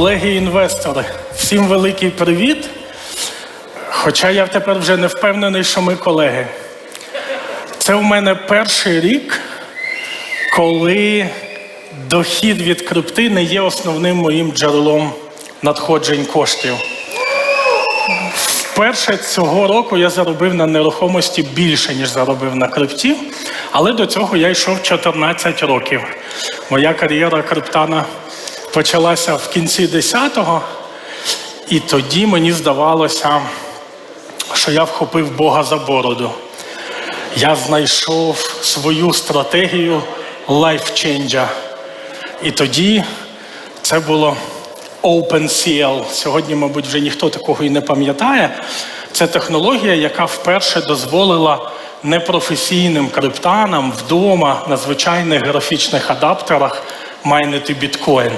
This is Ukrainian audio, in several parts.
Колеги-інвестори, всім великий привіт. Хоча я тепер вже не впевнений, що ми колеги. Це у мене перший рік, коли дохід від крипти не є основним моїм джерелом надходжень коштів. Вперше цього року я заробив на нерухомості більше, ніж заробив на крипті, але до цього я йшов 14 років. Моя кар'єра криптана почалася в кінці 10-го, і тоді мені здавалося, що я вхопив Бога за бороду. Я знайшов свою стратегію лайфченджа. І тоді це було OpenCL. Сьогодні, мабуть, вже ніхто такого і не пам'ятає. Це технологія, яка вперше дозволила непрофесійним криптанам вдома на звичайних графічних адаптерах майнити біткоін.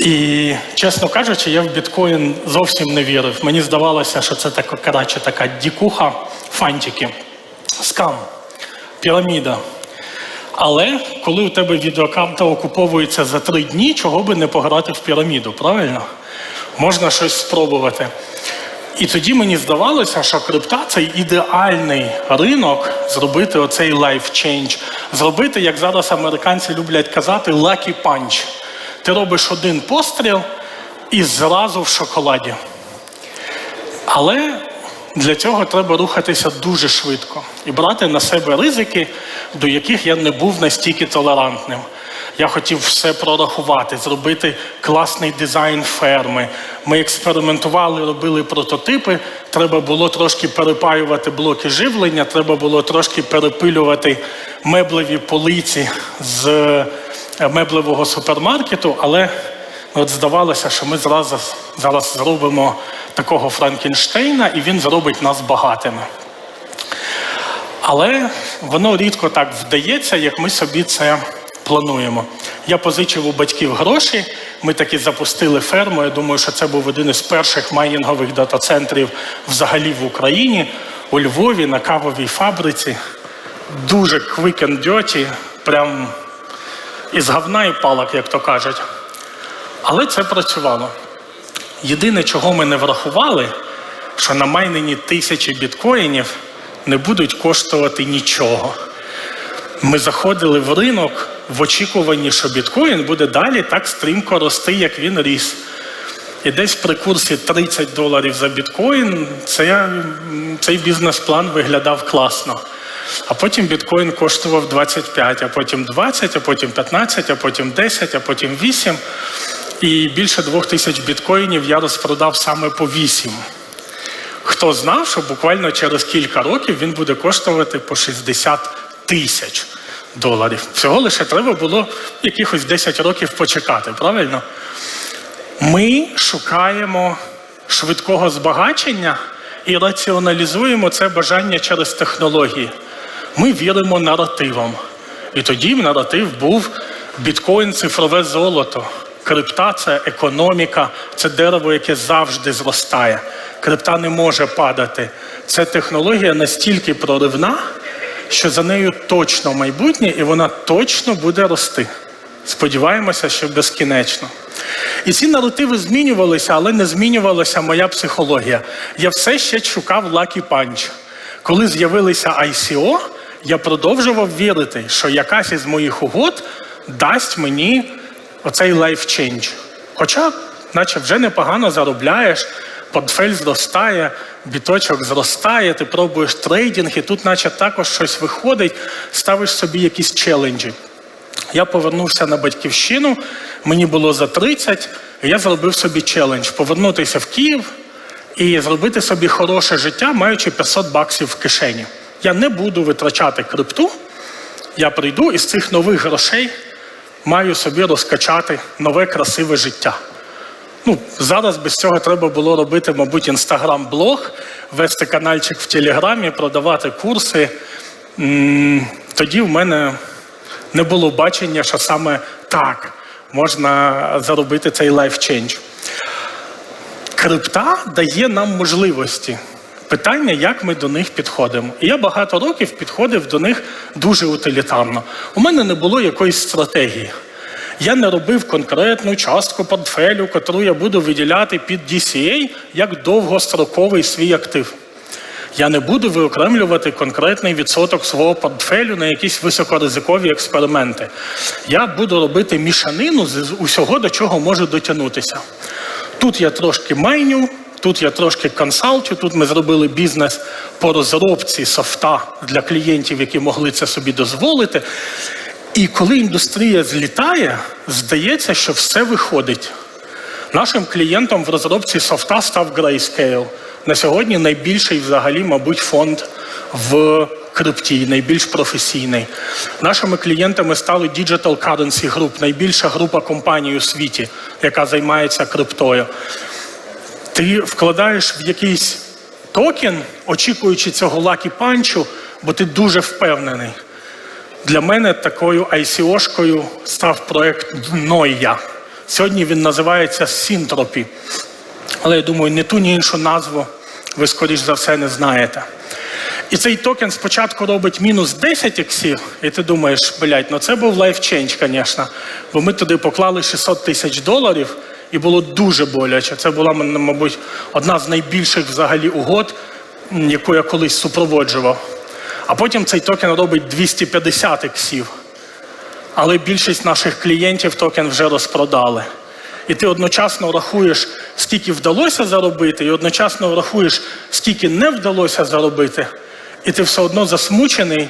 І, чесно кажучи, я в біткоін зовсім не вірив. Мені здавалося, що це така коротше, така дікуха, фантики, скам, піраміда. Але коли у тебе відеокарта окуповується за три дні, чого би не пограти в піраміду, правильно? Можна щось спробувати. І тоді мені здавалося, що крипта це ідеальний ринок зробити оцей life change, зробити, як зараз американці люблять казати, lucky punch. Ти робиш один постріл і зразу в шоколаді. Але для цього треба рухатися дуже швидко і брати на себе ризики, до яких я не був настільки толерантним. Я хотів все прорахувати, зробити класний дизайн ферми. Ми експериментували, робили прототипи. Треба було трошки перепаювати блоки живлення, треба було трошки перепилювати меблеві полиці з меблевого супермаркету, але от здавалося, що ми зразу зараз зробимо такого Франкенштейна, і він зробить нас багатими. Але воно рідко так вдається, як ми собі це плануємо. Я позичив у батьків гроші. Ми таки запустили ферму. Я думаю, що це був один із перших майнінгових дата-центрів взагалі в Україні, у Львові, на кавовій фабриці. Дуже quick and dirty, прям із говна і палок, як то кажуть. Але це працювало. Єдине, чого ми не врахували, що на майнені тисячі біткоїнів не будуть коштувати нічого. Ми заходили в ринок в очікуванні, що біткоін буде далі так стрімко рости, як він ріс. І десь при курсі 30 доларів за біткоін це, цей бізнес-план виглядав класно. А потім біткоін коштував 25, а потім 20, а потім 15, а потім 10, а потім 8. І більше двох тисяч біткоїнів я розпродав саме по 8. Хто знав, що буквально через кілька років він буде коштувати по 60 тисяч доларів. Всього лише треба було якихось 10 років почекати, правильно? Ми шукаємо швидкого збагачення і раціоналізуємо це бажання через технології. Ми віримо наративам. І тоді наратив був біткоін цифрове золото. Крипта це економіка, це дерево, яке завжди зростає. Крипта не може падати. Це технологія настільки проривна, що за нею точно майбутнє і вона точно буде рости. Сподіваємося, що безкінечно. І ці наративи змінювалися, але не змінювалася моя психологія. Я все ще шукав Lucky Punch. Коли з'явилися ICO, я продовжував вірити, що якась із моїх угод дасть мені оцей life change. Хоча, наче вже непогано заробляєш, портфель зростає, біточок зростає, ти пробуєш трейдинг, і тут, наче також щось виходить, ставиш собі якісь челенджі. Я повернувся на батьківщину, мені було за 30, і я зробив собі челендж повернутися в Київ і зробити собі хороше життя, маючи 500 баксів в кишені. Я не буду витрачати крипту, я прийду і з цих нових грошей маю собі розкачати нове красиве життя. Ну, Зараз без цього треба було робити, мабуть, інстаграм-блог, вести каналчик в Телеграмі, продавати курси. Тоді в мене не було бачення, що саме так можна заробити цей лайфчендж. Крипта дає нам можливості. Питання, як ми до них підходимо. І я багато років підходив до них дуже утилітарно. У мене не було якоїсь стратегії. я не робив конкретну частку портфелю, яку я буду виділяти під DCA як довгостроковий свій актив. Я не буду виокремлювати конкретний відсоток свого портфелю на якісь високоризикові експерименти. Я буду робити мішанину з усього, до чого можу дотягнутися. Тут я трошки майню, тут я трошки консалтю, тут ми зробили бізнес по розробці софта для клієнтів, які могли це собі дозволити. І коли індустрія злітає, здається, що все виходить. Нашим клієнтом в розробці софта став Grayscale. На сьогодні найбільший взагалі, мабуть, фонд в крипті, найбільш професійний. Нашими клієнтами стали Digital Currency Group, найбільша група компаній у світі, яка займається криптою. Ти вкладаєш в якийсь токен, очікуючи цього лакі панчу, бо ти дуже впевнений. Для мене такою ICO-шкою став проект Noia. Сьогодні він називається Сінтропі. Але я думаю, ні ту, ні іншу назву ви, скоріш за все, не знаєте. І цей токен спочатку робить мінус 10 іксів, і ти думаєш, блядь, ну це був лайфченч, звісно. Бо ми туди поклали 600 тисяч доларів, і було дуже боляче. Це була, мабуть, одна з найбільших взагалі угод, яку я колись супроводжував. А потім цей токен робить 250 іксів. Але більшість наших клієнтів токен вже розпродали. І ти одночасно рахуєш, скільки вдалося заробити, і одночасно рахуєш, скільки не вдалося заробити, і ти все одно засмучений,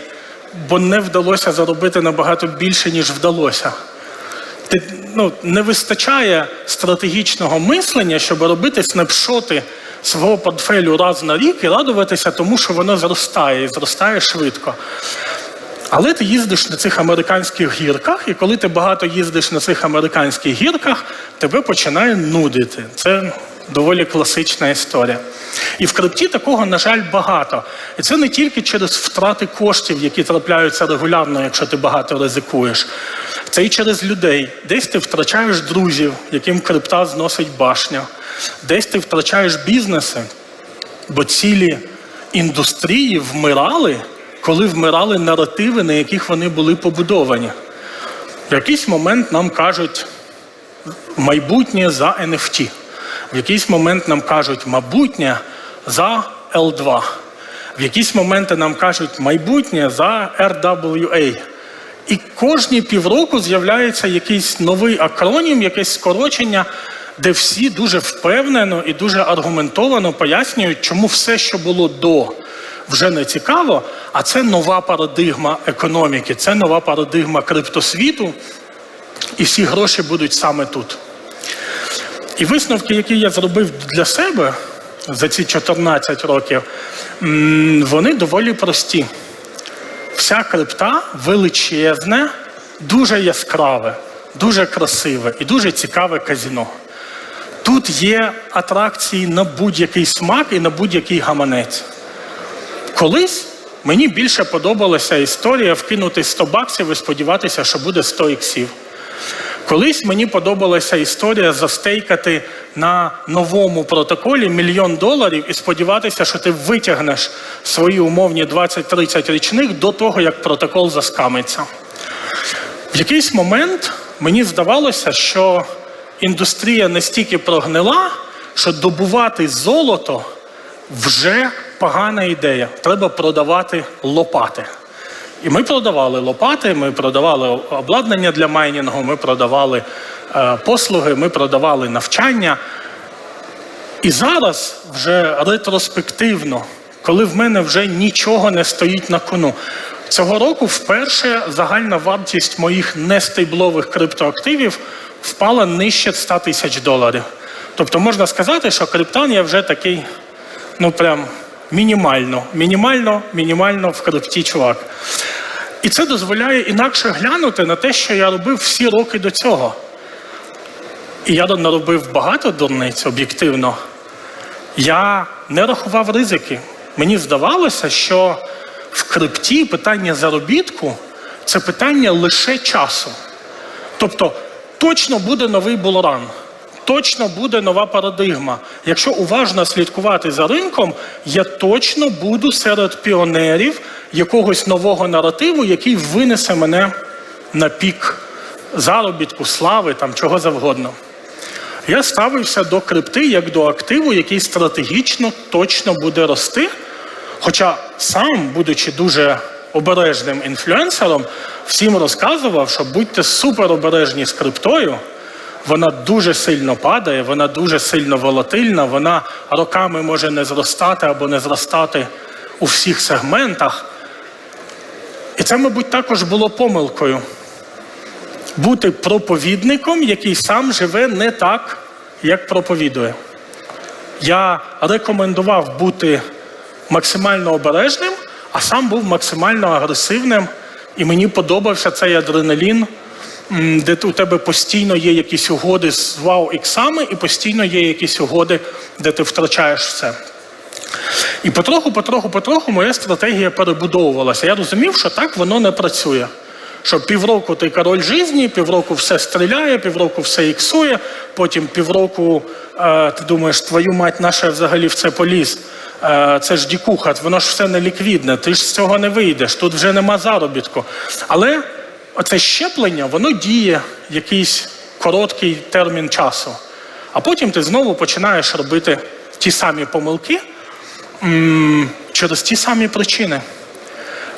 бо не вдалося заробити набагато більше, ніж вдалося. Ти, ну, Не вистачає стратегічного мислення, щоб робити снапшоти свого портфелю раз на рік і радуватися тому, що воно зростає і зростає швидко. Але ти їздиш на цих американських гірках, і коли ти багато їздиш на цих американських гірках, тебе починає нудити. Це доволі класична історія. І в крипті такого, на жаль, багато. І це не тільки через втрати коштів, які трапляються регулярно, якщо ти багато ризикуєш. Це і через людей. Десь ти втрачаєш друзів, яким крипта зносить башню. Десь ти втрачаєш бізнеси, бо цілі індустрії вмирали коли вмирали наративи, на яких вони були побудовані. В якийсь момент нам кажуть майбутнє за NFT. В якийсь момент нам кажуть майбутнє за L2. В якісь моменти нам кажуть майбутнє за RWA. І кожні півроку з'являється якийсь новий акронім, якесь скорочення, де всі дуже впевнено і дуже аргументовано пояснюють, чому все, що було до вже не цікаво, а це нова парадигма економіки, це нова парадигма криптосвіту, і всі гроші будуть саме тут. І висновки, які я зробив для себе за ці 14 років, вони доволі прості. Вся крипта величезне, дуже яскраве, дуже красиве і дуже цікаве казіно. Тут є атракції на будь-який смак і на будь-який гаманець. Колись мені більше подобалася історія вкинути 100 баксів і сподіватися, що буде 100 іксів. Колись мені подобалася історія застейкати на новому протоколі мільйон доларів і сподіватися, що ти витягнеш свої умовні 20-30 річних до того, як протокол заскамиться. В якийсь момент мені здавалося, що індустрія настільки прогнила, що добувати золото вже погана ідея. Треба продавати лопати. І ми продавали лопати, ми продавали обладнання для майнінгу, ми продавали е, послуги, ми продавали навчання. І зараз вже ретроспективно, коли в мене вже нічого не стоїть на кону. Цього року вперше загальна вартість моїх нестейблових криптоактивів впала нижче 100 тисяч доларів. Тобто можна сказати, що криптан я вже такий, ну прям мінімально, мінімально, мінімально в крипті чувак. І це дозволяє інакше глянути на те, що я робив всі роки до цього. І я наробив багато дурниць об'єктивно. Я не рахував ризики. Мені здавалося, що в крипті питання заробітку це питання лише часу. Тобто точно буде новий булран точно буде нова парадигма. Якщо уважно слідкувати за ринком, я точно буду серед піонерів якогось нового наративу, який винесе мене на пік заробітку, слави, там чого завгодно. Я ставився до крипти як до активу, який стратегічно точно буде рости. Хоча сам, будучи дуже обережним інфлюенсером, всім розказував, що будьте супер обережні з криптою. Вона дуже сильно падає, вона дуже сильно волатильна, вона роками може не зростати або не зростати у всіх сегментах. І це, мабуть, також було помилкою. Бути проповідником, який сам живе не так, як проповідує. Я рекомендував бути максимально обережним, а сам був максимально агресивним, і мені подобався цей адреналін, де у тебе постійно є якісь угоди з вау-іксами, і постійно є якісь угоди, де ти втрачаєш все. І потроху, потроху, потроху моя стратегія перебудовувалася. Я розумів, що так воно не працює. Що півроку ти король житті, півроку все стріляє, півроку все іксує, потім півроку е, ти думаєш, твою мать наша взагалі в це поліз. Е, це ж дікуха, воно ж все не ліквідне, ти ж з цього не вийдеш, тут вже нема заробітку. Але оце щеплення, воно діє якийсь короткий термін часу. А потім ти знову починаєш робити ті самі помилки через ті самі причини.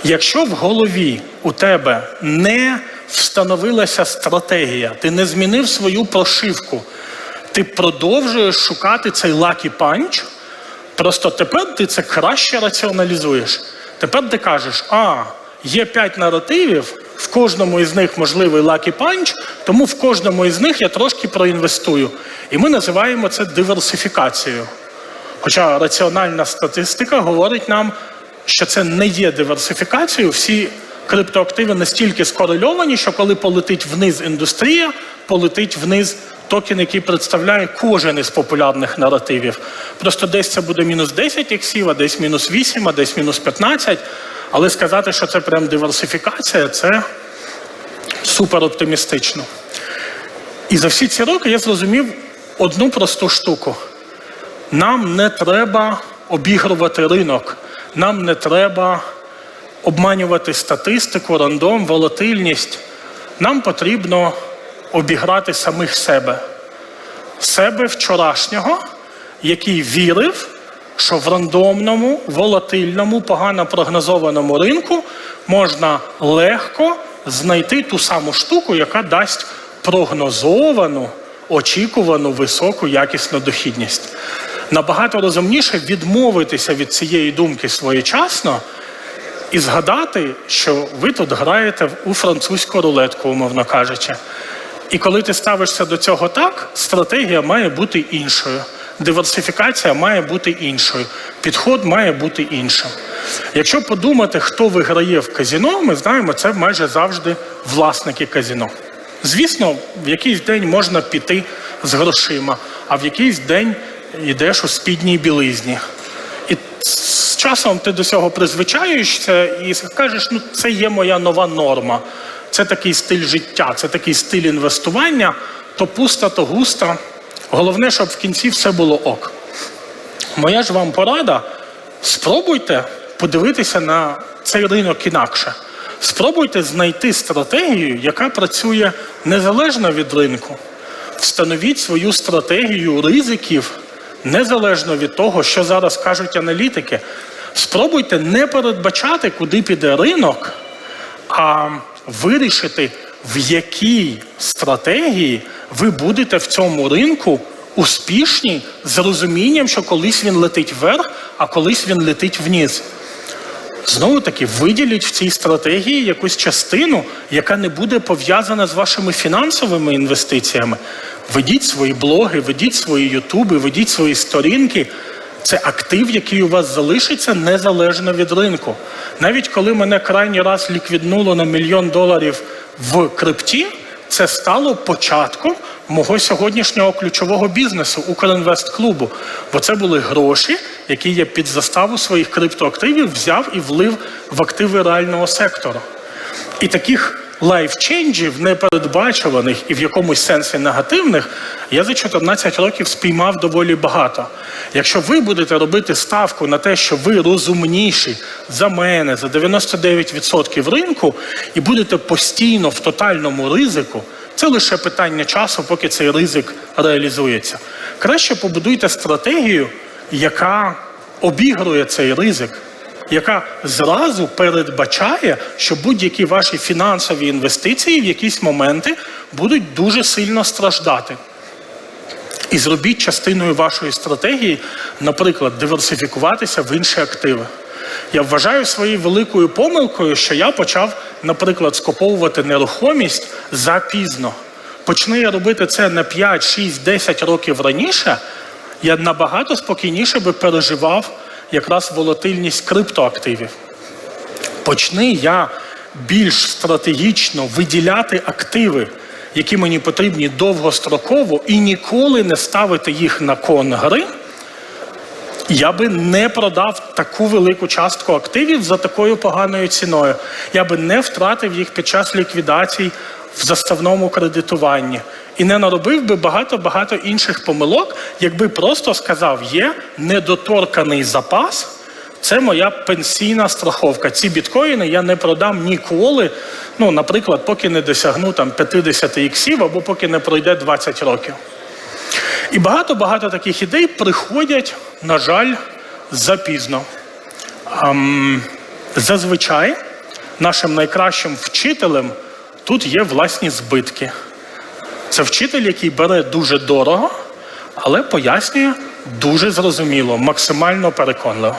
Якщо в голові у тебе не встановилася стратегія, ти не змінив свою прошивку, ти продовжуєш шукати цей лакі панч, просто тепер ти це краще раціоналізуєш. Тепер ти кажеш, а, є п'ять наративів, в кожному із них можливий лакі панч, тому в кожному із них я трошки проінвестую. І ми називаємо це диверсифікацією. Хоча раціональна статистика говорить нам, що це не є диверсифікацією. Всі криптоактиви настільки скорельовані, що коли полетить вниз індустрія, полетить вниз токен, який представляє кожен із популярних наративів. Просто десь це буде мінус 10 іксів, а десь мінус 8, а десь мінус 15. Але сказати, що це прям диверсифікація, це супер оптимістично. І за всі ці роки я зрозумів одну просту штуку. Нам не треба обігрувати ринок, нам не треба обманювати статистику, рандом, волатильність. Нам потрібно обіграти самих себе. Себе вчорашнього, який вірив, що в рандомному, волатильному, погано прогнозованому ринку можна легко знайти ту саму штуку, яка дасть прогнозовану, очікувану високу якісну дохідність. Набагато розумніше відмовитися від цієї думки своєчасно і згадати, що ви тут граєте у французьку рулетку, умовно кажучи. І коли ти ставишся до цього так, стратегія має бути іншою, диверсифікація має бути іншою, підход має бути іншим. Якщо подумати, хто виграє в казіно, ми знаємо, це майже завжди власники казіно. Звісно, в якийсь день можна піти з грошима, а в якийсь день йдеш у спідній білизні. І з часом ти до цього призвичаєшся і кажеш, ну це є моя нова норма, це такий стиль життя, це такий стиль інвестування, то пусто, то густо. Головне, щоб в кінці все було ок. Моя ж вам порада: спробуйте подивитися на цей ринок інакше. Спробуйте знайти стратегію, яка працює незалежно від ринку. Встановіть свою стратегію ризиків незалежно від того, що зараз кажуть аналітики. Спробуйте не передбачати, куди піде ринок, а вирішити, в якій стратегії ви будете в цьому ринку успішні з розумінням, що колись він летить вверх, а колись він летить вниз. Знову таки, виділіть в цій стратегії якусь частину, яка не буде пов'язана з вашими фінансовими інвестиціями. Ведіть свої блоги, ведіть свої ютуби, ведіть свої сторінки. Це актив, який у вас залишиться незалежно від ринку. Навіть коли мене крайній раз ліквіднуло на мільйон доларів в крипті, це стало початком мого сьогоднішнього ключового бізнесу Укрінвест-клубу. Бо це були гроші, які я під заставу своїх криптоактивів взяв і влив в активи реального сектору. І таких лайфченджів, непередбачуваних і в якомусь сенсі негативних, я за 14 років спіймав доволі багато. Якщо ви будете робити ставку на те, що ви розумніші за мене, за 99% ринку, і будете постійно в тотальному ризику, Це лише питання часу, поки цей ризик реалізується. Краще побудуйте стратегію, яка обігрує цей ризик, яка зразу передбачає, що будь-які ваші фінансові інвестиції в якісь моменти будуть дуже сильно страждати. І зробіть частиною вашої стратегії, наприклад, диверсифікуватися в інші активи. Я вважаю своєю великою помилкою, що я почав, наприклад, скуповувати нерухомість запізно. Почни я робити це на 5, 6, 10 років раніше, я набагато спокійніше би переживав якраз волатильність криптоактивів. Почни я більш стратегічно виділяти активи, які мені потрібні довгостроково, і ніколи не ставити їх на кон гри, я би не продав таку велику частку активів за такою поганою ціною. Я би не втратив їх під час ліквідацій в заставному кредитуванні. І не наробив би багато-багато інших помилок, якби просто сказав, є недоторканий запас. Це моя пенсійна страховка. Ці біткоїни я не продам ніколи. Ну, наприклад, поки не досягну там 50 іксів або поки не пройде 20 років. І багато-багато таких ідей приходять, на жаль, запізно. Ем, зазвичай нашим найкращим вчителем тут є власні збитки. Це вчитель, який бере дуже дорого, але пояснює дуже зрозуміло, максимально переконливо.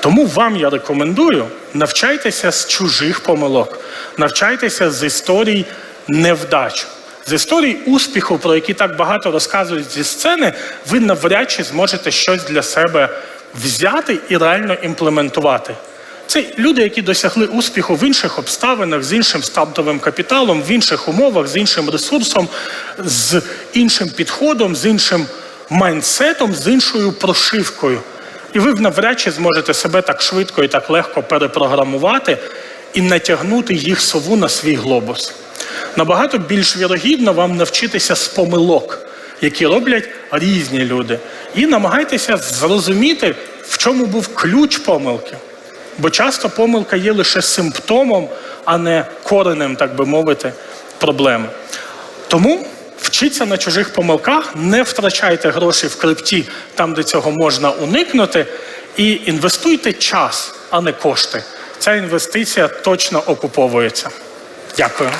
Тому вам я рекомендую навчайтеся з чужих помилок, навчайтеся з історій невдач. З історій успіху, про які так багато розказують зі сцени, ви навряд чи зможете щось для себе взяти і реально імплементувати. Це люди, які досягли успіху в інших обставинах, з іншим стартовим капіталом, в інших умовах, з іншим ресурсом, з іншим підходом, з іншим майндсетом, з іншою прошивкою. І ви навряд чи зможете себе так швидко і так легко перепрограмувати і натягнути їх сову на свій глобус. Набагато більш вірогідно вам навчитися з помилок, які роблять різні люди. І намагайтеся зрозуміти, в чому був ключ помилки. Бо часто помилка є лише симптомом, а не коренем, так би мовити, проблеми. Тому вчіться на чужих помилках, не втрачайте гроші в крипті там, де цього можна уникнути, і інвестуйте час, а не кошти. Ця інвестиція точно окуповується. Дякую.